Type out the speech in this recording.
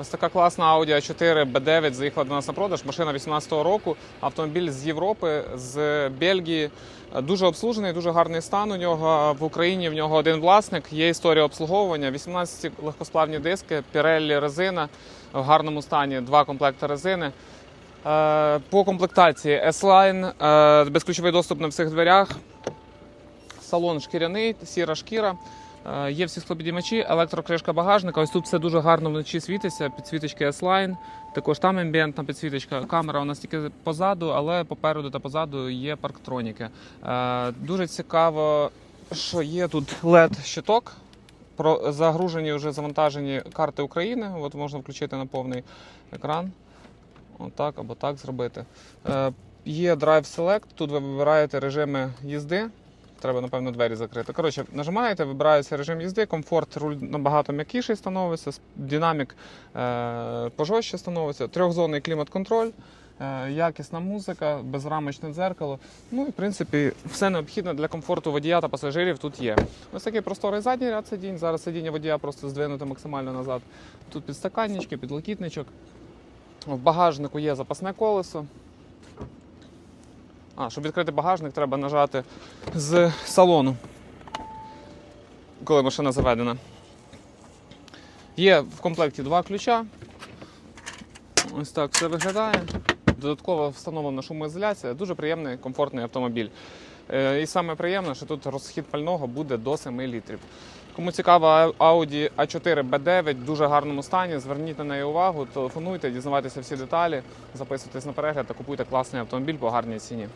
Ось така класна Audi A4 B9 заїхала до нас на продаж. Машина 18-го року. Автомобіль з Європи, з Бельгії. Дуже обслужений, дуже гарний стан у нього. В Україні в нього один власник. Є історія обслуговування. 18 легкосплавні диски, Pirelli резина в гарному стані, два комплекти резини. Е, По комплектації S-Line, е, безключовий доступ на всіх дверях. Салон шкіряний, сіра шкіра. Е, Є всі склопідіймачі, електрокришка багажника. Ось тут все дуже гарно вночі світиться. Підсвіточки S-Line. Також там амбієнтна підсвіточка. Камера у нас тільки позаду, але попереду та позаду є парктроніки. Е, Дуже цікаво, що є тут LED-щиток. Про загружені вже завантажені карти України. От можна включити на повний екран. Отак або так зробити. Е, Є Drive Select. Тут ви вибираєте режими їзди. Треба, напевно, двері закрити. Коротше, нажимаєте, вибирається режим їзди, комфорт, руль набагато м'якіший становиться, динамік е, пожорстче становиться, трьохзонний клімат-контроль, е, якісна музика, безрамочне дзеркало. Ну і в принципі все необхідне для комфорту водія та пасажирів тут є. Ось такий просторий задній ряд сидінь. Зараз сидіння водія просто здвинуте максимально назад. Тут підстаканнички, підлокітничок. В багажнику є запасне колесо. А, щоб відкрити багажник, треба нажати з салону, коли машина заведена. Є в комплекті два ключа. Ось так все виглядає. Додатково встановлена шумоізоляція. Дуже приємний, комфортний автомобіль. Е, І саме приємне, що тут розхід пального буде до 7 літрів. Кому цікава Audi A4 B9 в дуже гарному стані, зверніть на неї увагу, телефонуйте, дізнавайтеся всі деталі, записуйтесь на перегляд та купуйте класний автомобіль по гарній ціні.